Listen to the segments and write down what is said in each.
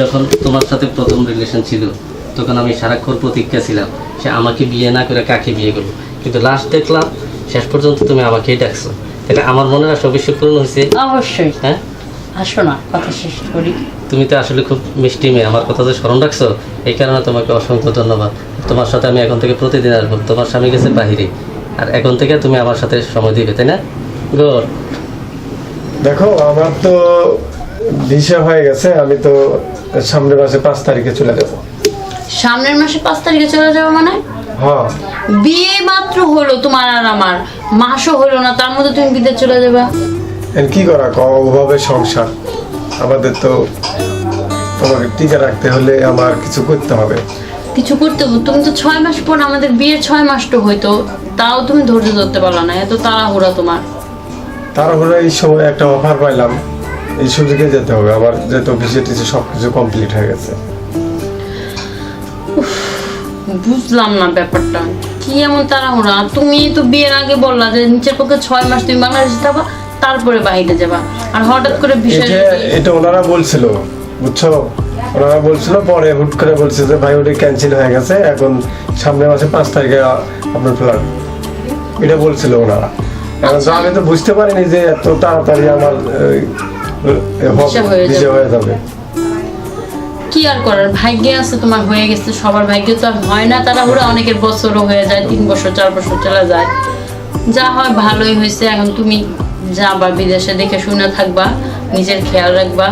যখন তোমার সাথে প্রথম রিলেশন ছিল তখন আমি সারাক্ষণ প্রতীক্ষা ছিলাম সে আমাকে বিয়ে না করে কাকে বিয়ে করব? কিন্তু লাস্ট দেখলাম শেষ পর্যন্ত তুমি আমাকেই ডাকছো। তাহলে আমার মনের আশা অবশ্যই পূরণ হয়েছে। অবশ্যই। হ্যাঁ? আসো না কথা শেষ করি। তুমি তো আসলে খুব মিষ্টি মেয়ে আমার কথা তো স্মরণ রাখছো এই কারণে তোমাকে অসংখ্য ধন্যবাদ। তোমার সাথে আমি এখন থেকে প্রতিদিন আসব তোমার স্বামী গেছে বাহিরে। আর এখন থেকে তুমি আমার সাথে সময় দিবে তাই না? গুড। দেখো আমার তো ভিসা হয়ে গেছে আমি তো সামনের মাসে পাঁচ তারিখে চলে যাব। সামনের মাসে পাঁচ তারিখে চলে যাব মানে? হ্যাঁ। বিয়ে মাত্র হলো তোমার আর আমার। মাসও হলো না তার মধ্যে তুমি বিদেশ চলে যাবা। কি করা ওভাবে সংসার। আমাদের তো তোমাকে টিকে রাখতে হলে আমার কিছু করতে হবে। কিছু করতে হবে। তুমি তো ছয় মাস পর আমাদের বিয়ে ছয় মাস তো হইতো তাও তুমি ধৈর্য ধরতে পারল না এত তাড়াহুড়া তোমার। তারপরে এই সময় একটা অফার পাইলাম। এই সুযোগে যেতে হবে আমার যেহেতু অফিসে টিসে সব কিছু কমপ্লিট হয়ে গেছে। বুঝলাম না ব্যাপারটা। কি এমন তাড়াহুড়া? তুমি তো বিয়ের আগে বললা যে নিচের পক্ষে ছয় মাস তুমি বাংলাদেশে থাকবা তারপরে বাইরে যাবা। আর হঠাৎ করে বিষয় এটা ওনারা বলছিল বুঝছ? ওনারা বলছিল পরে হুট করে বলছে যে ভাই ওটা ক্যান্সেল হয়ে গেছে এখন সামনের মাসে পাঁচ তারিখে আপনার ফ্লাইট এটা বলছিল ওনারা। এখন আমি তো বুঝতে পারিনি যে এত তাড়াতাড়ি আমার হয়ে যাবে। কি আর করার? ভাগ্যে আছে তোমার হয়ে গেছে সবার ভাগ্য তো আর হয় না। তাড়াহুড়া অনেকের বছরও হয়ে যায় তিন বছর চার বছর চলে যায়। যা হয় ভালোই হয়েছে। এখন তুমি যাবা বিদেশে দেখে শুনে থাকবা নিজের খেয়াল রাখবা।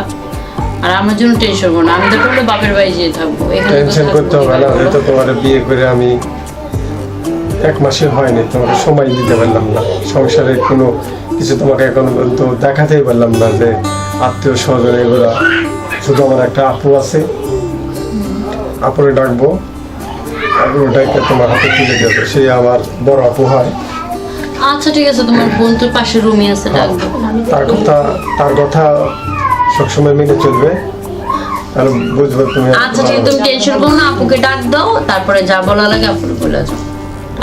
আর আমার জন্য টেনশন করো না। আমি তো করলে বাপের বাড়ি যেয়ে থাকব। টেনশন করতে হবে না। বলো? তোমার বিয়ে করে আমি এক মাসে হয়নি। তোমাকে সময় দিতে পারলাম না। সংসারের কোনো কিছু তোমাকে এখন পর্যন্ত দেখাতেই পারলাম না যে আত্মীয় স্বজন এগুলা শুধু আমার একটা আপু আছে। আপুরে ডাকবো তোমার হাতে তুলে দেবো সে আমার বড় আপু হয়। আচ্ছা ঠিক আছে তোমার বোন তোর পাশে রুমে আছে ডাকবো। তার কথা তার কথা সবসময় মেনে চলবে। আর বুঝবে তুমি আচ্ছা ঠিক তুমি টেনশন করো না আপুকে ডাক দাও তারপরে যা বলা লাগে আপুকে বলে যাও।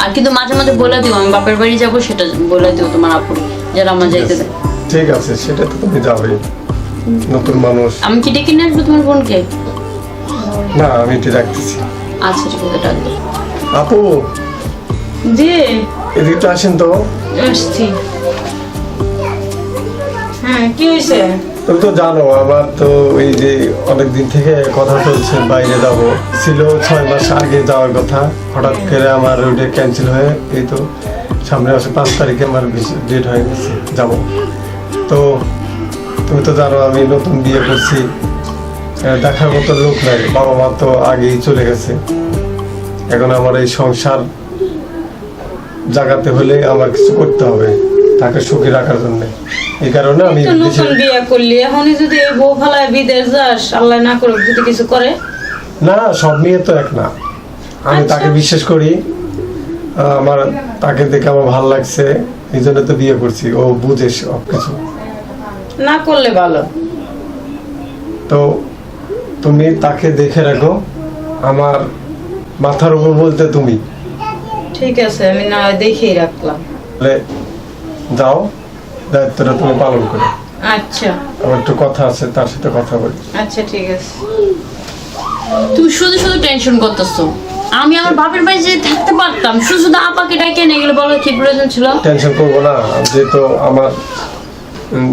আর কিন্তু মাঝে মাঝে বলে দিও আমি বাপের বাড়ি যাব সেটা বলে দিও তোমার আপুর যেন আমার যাইতে দেয়। ঠিক আছে সেটা তো তুমি যাবেই নতুন মানুষ। আমি কি ডেকে নিয়ে আসব তোমার বোনকে? না আমি এটি রাখতেছি। আচ্ছা ঠিক আছে ডাক আপু জি। এদিকে তো আসেন তো। আসছি। হ্যাঁ কি হয়েছে? তুমি তো জানো আমার তো এই যে অনেকদিন থেকে কথা চলছে বাইরে যাব। ছিল ছয় মাস আগে যাওয়ার কথা। হঠাৎ করে আমার ওইটা ক্যান্সেল হয়ে এই তো সামনে মাসে পাঁচ তারিখে আমার ডেট হয়ে গেছে যাব। তো তুমি তো জানো আমি নতুন বিয়ে করছি। দেখার মতো লোক নাই বাবা মা তো আগেই চলে গেছে। এখন আমার এই সংসার জাগাতে হলে আমার কিছু করতে হবে তাকে সুখী রাখার জন্য। এই কারণে আমি নতুন বিয়ে করলি এখনই যদি এই বউ ফালায় বিদেশ যাস আল্লাহ না করুক যদি কিছু করে? না সব মেয়ে তো এক না। আমি তাকে বিশ্বাস করি আমার তাকে দেখে আমার ভালো লাগছে এই জন্য তো বিয়ে করছি ও বুঝে সব কিছু না করলে ভালো। তো তুমি তাকে দেখে রাখো। আমার মাথার উপর বলতে তুমি। ঠিক আছে আমি না দেখেই রাখলাম। তাহলে যাও দায়িত্বটা তুমি পালন করো। আচ্ছা। আমার একটু কথা আছে তার সাথে কথা বলি। আচ্ছা ঠিক আছে। তুমি শুধু শুধু টেনশন করতেছো। আমি আমার বাপের বাড়ি যেয়ে থাকতে পারতাম শুধু শুধু আপাকে ডাকে নিয়ে গেলে বলো কি প্রয়োজন ছিল? টেনশন করব না যেহেতু আমার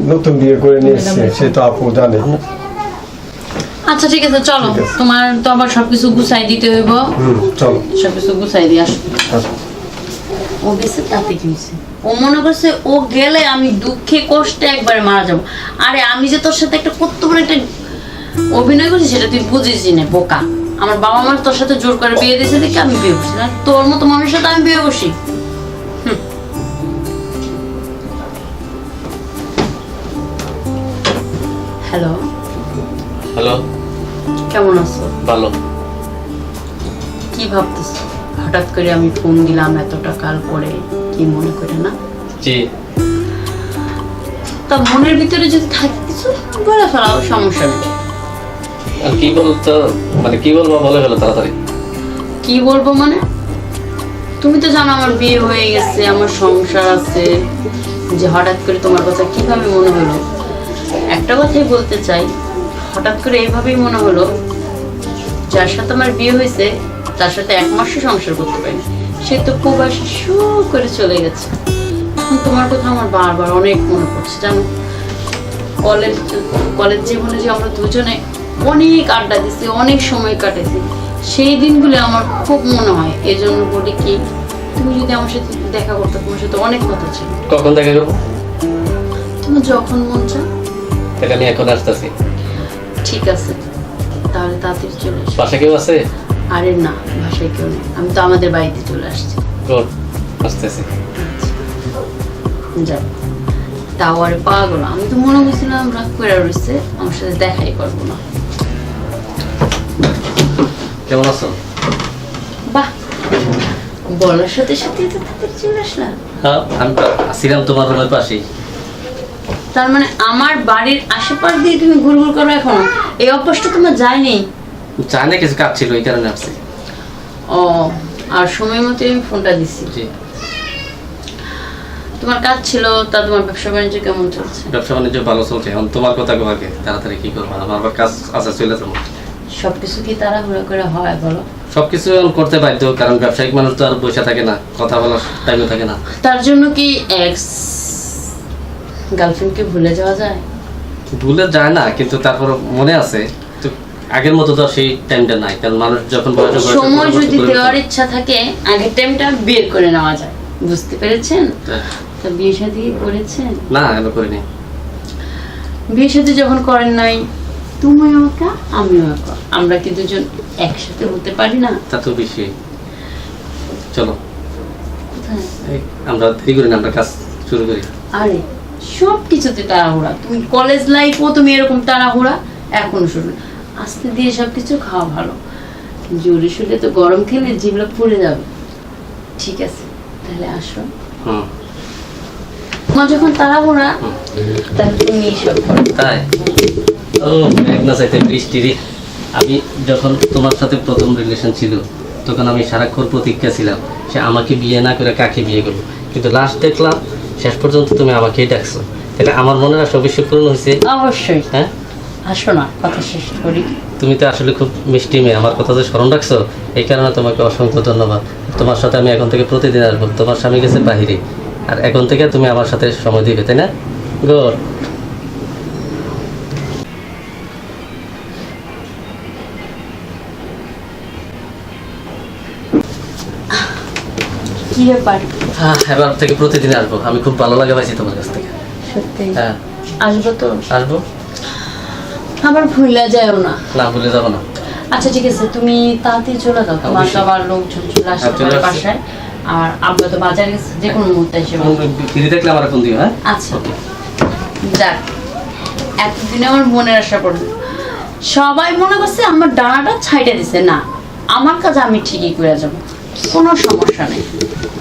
নতুন বিয়ে করে নিয়ে এসছে সে তো আপু জানে আচ্ছা ঠিক আছে চলো তোমার তো আবার সবকিছু গুছাই দিতে হইব হুম চলো সবকিছু গুছাই দিয়ে আসো আসো। ও গেছে তাতে কি ও মনে করছে ও গেলে আমি দুঃখে কষ্টে একবারে মারা যাব আরে আমি যে তোর সাথে একটা কত বড় একটা অভিনয় করছি সেটা তুই বুঝিস না বোকা আমার বাবা মার তোর সাথে জোর করে বিয়ে দিয়েছে দেখে আমি বিয়ে বসি না তোর মতো মানুষের সাথে আমি বিয়ে বসি হ্যালো হ্যালো কেমন আছো? ভালো। কি ভাবতেছো? হঠাৎ করে আমি ফোন দিলাম এতটা কাল পরে কি মনে করে না? জি। তা মনের ভিতরে যদি থাকে কিছু বলে ফেলাও সমস্যা নেই। আর কি বলতো মানে কি বলব বলে ফেলো তাড়াতাড়ি। কি বলব মানে? তুমি তো জানো আমার বিয়ে হয়ে গেছে আমার সংসার আছে। যে হঠাৎ করে তোমার কথা কীভাবে মনে হলো? একটা কথাই বলতে চাই হঠাৎ করে এইভাবেই মনে হলো যার সাথে আমার বিয়ে হয়েছে তার সাথে এক মাসও সংসার করতে পারি সে তো প্রবাসী শু করে চলে গেছে। এখন তোমার কথা আমার বারবার অনেক মনে পড়ছে জানো? কলেজ কলেজ জীবনে যে আমরা দুজনে অনেক আড্ডা দিছি অনেক সময় কাটেছি সেই দিনগুলো আমার খুব মনে হয়। এই জন্য বলি কি তুমি যদি আমার সাথে দেখা করতে তোমার সাথে অনেক কথা ছিল। কখন দেখা করব? তুমি যখন মন চাও তাহলে আমি এখন আসতেছি। ঠিক আছে তাহলে তাড়াতাড়ি চলে এসো বাসা কেউ আছে? আরে না ভাষায় কেউ নেই। আমি তো আমাদের বাড়িতে চলে আসছি। গুড আসতেছি। যাও তাও আর পাগল আমি তো মনে করছিলাম রাগ করে রয়েছে আমার সাথে দেখাই করব না। কেমন আছো? বাহ বলার সাথে সাথে তো তাড়াতাড়ি চলে আসলাম। হ্যাঁ আমি তো তোমার রুমের পাশেই। তার মানে আমার বাড়ির আশেপাশ দিয়ে তুমি ঘুরঘুর করো এখনও? এই অভ্যাসটা তোমার যায়নি? জানি কিছু কাজ ছিল এই কারণে আসছি। ও আর সময় মতো আমি ফোনটা দিছি। জি। তোমার কাজ ছিল তা তোমার ব্যবসা বাণিজ্য কেমন চলছে? ব্যবসা বাণিজ্য ভালো চলছে। এখন তোমার কথা আগে তাড়াতাড়ি কি করব? আমার আবার কাজ আছে চলে যাব। সবকিছু কি তাড়াহুড়া করে হয় বলো? সবকিছু করতে বাধ্য কারণ ব্যবসায়িক মানুষ তো আর বসে থাকে না কথা বলার টাইমও থাকে না। তার জন্য কি এক্স গার্লফ্রেন্ডকে ভুলে যাওয়া যায়? ভুলে যায় না কিন্তু তারপর মনে আছে। আগের মতো তো সেই টাইমটা নাই কারণ মানুষ যখন হয়, সময় যদি দেওয়ার ইচ্ছা থাকে আগের টাইমটা বের করে নেওয়া যায়। বুঝতে পেরেছেন? তা- তো বিয়ে শাদী করেছেন? না এমন করিনি। বিয়ে শাদী যখন করেন নাই তুমিও একা আমিও একা। আমরা কি দুজন একসাথে হতে পারি না? তা তো বেশি। চলো। আমরা দেরি করি না আমরা কাজ শুরু করি। আরে সব কিছুতে তাড়াহুড়া। তুমি কলেজ লাইফও তুমি এরকম তাড়াহুড়া এখনও শুরু আস্তে দিয়ে সব কিছু খাওয়া ভালো। জোরে শুলে তো গরম খেলে জিভটা পুড়ে যাবে। ঠিক আছে তাহলে আসো। তোমার যখন তাড়াহুড়া তাহলে তুমি এইসব করো তাই? ও মেঘনা চাইতে বৃষ্টি রে। আমি যখন তোমার সাথে প্রথম রিলেশন ছিল তখন আমি সারাক্ষণ প্রতীক্ষা ছিলাম সে আমাকে বিয়ে না করে কাকে বিয়ে করব। কিন্তু লাস্ট দেখলাম শেষ পর্যন্ত তুমি আমাকেই ডাকছো। তাহলে আমার মনের আশা অবশ্যই পূরণ হয়েছে। অবশ্যই। হ্যাঁ? আসো না কথা শেষ করি। তুমি তো আসলে খুব মিষ্টি মেয়ে আমার কথা যে স্মরণ রাখছো এই কারণে তোমাকে অসংখ্য ধন্যবাদ। তোমার সাথে আমি এখন থেকে প্রতিদিন আসব তোমার স্বামী গেছে বাহিরে। আর এখন থেকে তুমি আমার সাথে সময় দিবে তাই না? গুড। কি ব্যাপার? হ্যাঁ এবার থেকে প্রতিদিন আসব। আমি খুব ভালো লাগে পাইছি তোমার কাছ থেকে। সত্যি? হ্যাঁ। আসব তো? আসব? আবার ভুলে যাও না। না ভুলে যাব না। আচ্ছা ঠিক আছে তুমি তাড়াতাড়ি চলে যাও। তোমার অবশ্যই। লোকজন চলে আসতে হ্যাঁ, পারে বাসায়। আর আব্বা তো বাজারে গেছে যে কোনো মুহূর্তে এসে। ফ্রি দেখলে আমার ফোন দিও হ্যাঁ? আচ্ছা। যাক এতদিনে আমার মনের আশা পড়ল। সবাই মনে করছে আমার ডানাটা ছাইটা দিছে। না আমার কাজ আমি ঠিকই করে যাব। কোনো সমস্যা নেই।